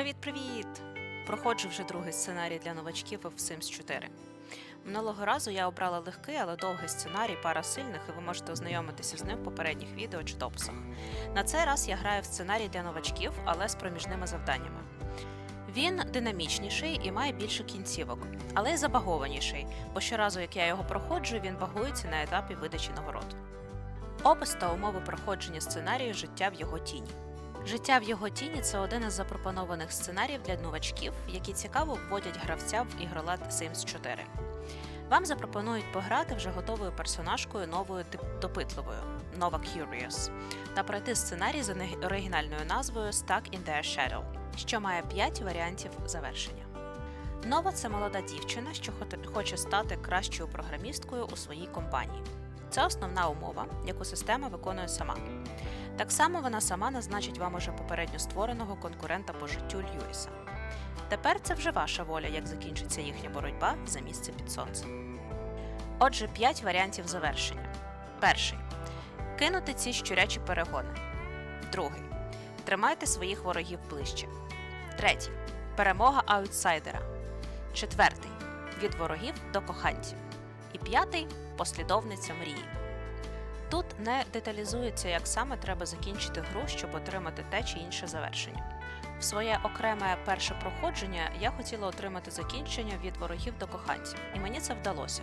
Привіт-привіт! Проходжу вже другий сценарій для новачків в Sims 4. Минулого разу я обрала легкий, але довгий сценарій пара сильних, і ви можете ознайомитися з ним в попередніх відео чи дописах. На цей раз я граю в сценарій для новачків, але з проміжними завданнями. Він динамічніший і має більше кінцівок, але й забагованіший, бо щоразу, як я його проходжу, він багується на етапі видачі нагород. Опис та умови проходження сценарію життя в його тіні. Життя в його тіні це один із запропонованих сценаріїв для новачків, які цікаво вводять гравця в ігролад Sims 4. Вам запропонують пограти вже готовою персонажкою новою допитливою Nova Curious та пройти сценарій нег- оригінальною назвою Stuck in Their Shadow, що має 5 варіантів завершення. Нова це молода дівчина, що хоче стати кращою програмісткою у своїй компанії. Це основна умова, яку система виконує сама. Так само вона сама назначить вам уже попередньо створеного конкурента по життю Льюіса. Тепер це вже ваша воля, як закінчиться їхня боротьба за місце під сонцем. Отже, 5 варіантів завершення. Перший кинути ці щурячі перегони. Другий тримайте своїх ворогів ближче. Третій перемога аутсайдера. Четвертий від ворогів до коханців. І п'ятий послідовниця мрії. Тут не деталізується, як саме треба закінчити гру, щоб отримати те чи інше завершення. В своє окреме перше проходження я хотіла отримати закінчення від ворогів до коханців, і мені це вдалося.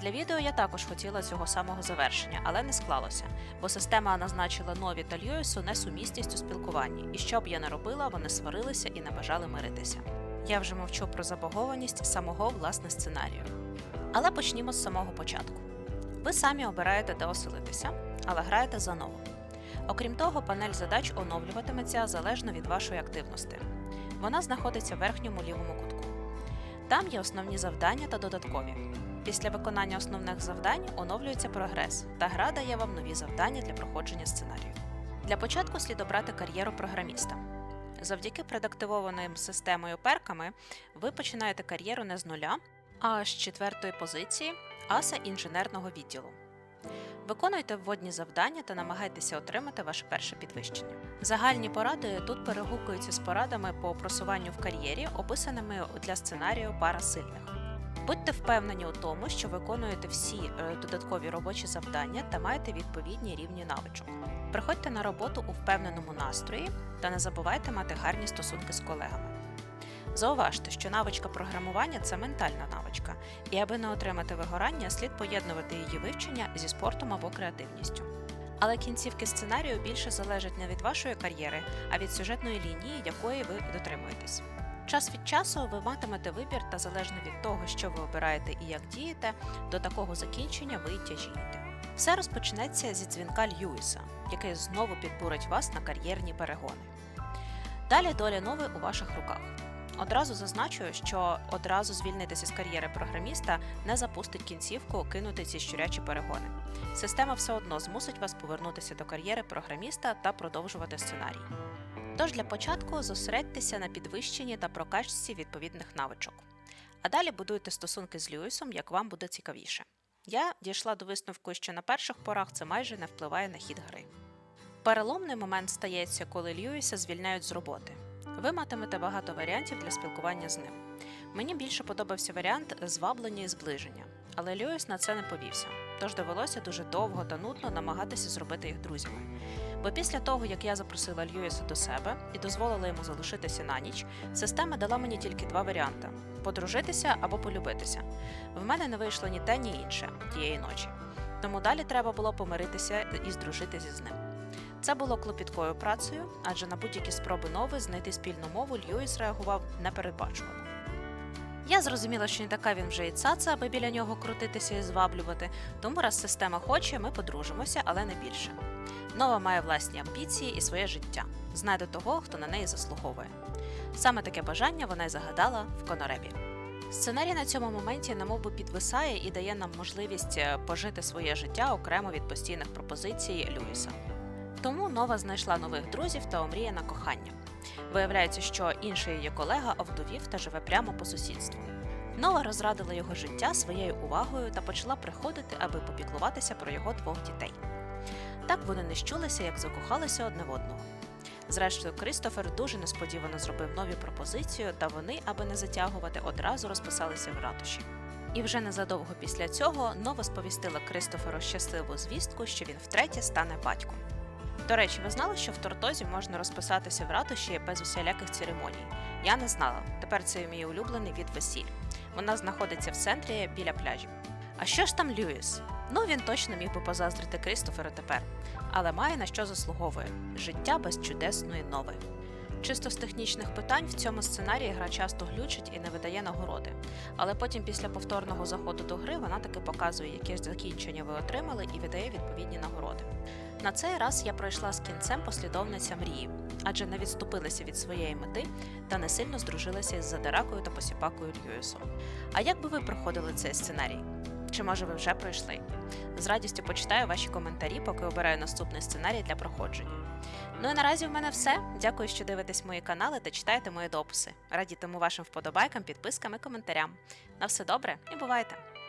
Для відео я також хотіла цього самого завершення, але не склалося, бо система назначила нові та Льюісу несумісність у спілкуванні, і що б я не робила, вони сварилися і не бажали миритися. Я вже мовчу про забагованість самого власне сценарію. Але почнімо з самого початку. Ви самі обираєте, де оселитися, але граєте заново. Окрім того, панель задач оновлюватиметься залежно від вашої активності. Вона знаходиться в верхньому лівому кутку. Там є основні завдання та додаткові. Після виконання основних завдань оновлюється прогрес, та гра дає вам нові завдання для проходження сценарію. Для початку слід обрати кар'єру програміста. Завдяки предактивованим системою перками ви починаєте кар'єру не з нуля, а з четвертої позиції аса інженерного відділу. Виконуйте вводні завдання та намагайтеся отримати ваше перше підвищення. Загальні поради тут перегукуються з порадами по просуванню в кар'єрі, описаними для сценарію пара сильних. Будьте впевнені у тому, що виконуєте всі е, додаткові робочі завдання та маєте відповідні рівні навичок. Приходьте на роботу у впевненому настрої та не забувайте мати гарні стосунки з колегами. Зауважте, що навичка програмування це ментальна навичка, і аби не отримати вигорання, слід поєднувати її вивчення зі спортом або креативністю. Але кінцівки сценарію більше залежать не від вашої кар'єри, а від сюжетної лінії, якої ви дотримуєтесь. Час від часу ви матимете вибір, та залежно від того, що ви обираєте і як дієте, до такого закінчення ви тяжієте. Все розпочнеться зі дзвінка Льюіса, який знову підбурить вас на кар'єрні перегони. Далі доля нови у ваших руках. Одразу зазначу, що одразу звільнитися з кар'єри програміста не запустить кінцівку кинути ці щурячі перегони. Система все одно змусить вас повернутися до кар'єри програміста та продовжувати сценарій. Тож для початку зосередьтеся на підвищенні та прокачці відповідних навичок. А далі будуйте стосунки з Льюісом, як вам буде цікавіше. Я дійшла до висновку, що на перших порах це майже не впливає на хід гри. Переломний момент стається, коли Льюіса звільняють з роботи. Ви матимете багато варіантів для спілкування з ним. Мені більше подобався варіант зваблення і зближення, але Льюіс на це не повівся, тож довелося дуже довго та нудно намагатися зробити їх друзями. Бо після того, як я запросила Льюіса до себе і дозволила йому залишитися на ніч, система дала мені тільки два варіанти: подружитися або полюбитися. В мене не вийшло ні те, ні інше тієї ночі. Тому далі треба було помиритися і здружитися з ним. Це було клопіткою працею, адже на будь-які спроби нови знайти спільну мову Льюіс реагував непередбачувано. Я зрозуміла, що не така він вже і цаца, аби біля нього крутитися і зваблювати, тому раз система хоче, ми подружимося, але не більше. Нова має власні амбіції і своє життя. Знайде того, хто на неї заслуговує. Саме таке бажання вона й загадала в Коноребі. Сценарій на цьому моменті намовби підвисає і дає нам можливість е, пожити своє життя окремо від постійних пропозицій Льюіса. Тому Нова знайшла нових друзів та омріє на кохання. Виявляється, що інший її колега овдовів та живе прямо по сусідству. Нова розрадила його життя своєю увагою та почала приходити, аби попіклуватися про його двох дітей. Так вони не щулися, як закохалися одне в одного. Зрештою, Крістофер дуже несподівано зробив нові пропозицію, та вони, аби не затягувати, одразу розписалися в ратуші. І вже незадовго після цього Нова сповістила Кристоферу щасливу звістку, що він втретє стане батьком. До речі, ви знали, що в Тортозі можна розписатися в ратуші без усіляких церемоній? Я не знала. Тепер це мій улюблений від весіль. Вона знаходиться в центрі біля пляжі. А що ж там Льюіс? Ну він точно міг би позаздрити Крістоферу тепер, але має на що заслуговує життя без чудесної нови. Чисто з технічних питань в цьому сценарії гра часто глючить і не видає нагороди. Але потім, після повторного заходу до гри, вона таки показує, яке ж закінчення ви отримали, і видає відповідні нагороди. На цей раз я пройшла з кінцем послідовниця мрії, адже не відступилася від своєї мети та не сильно здружилася із задиракою та посіпакою Льюісом. А як би ви проходили цей сценарій? Чи може ви вже пройшли? З радістю почитаю ваші коментарі, поки обираю наступний сценарій для проходження. Ну і наразі в мене все. Дякую, що дивитесь мої канали та читаєте мої дописи. Радітиму вашим вподобайкам, підпискам і коментарям. На все добре і бувайте!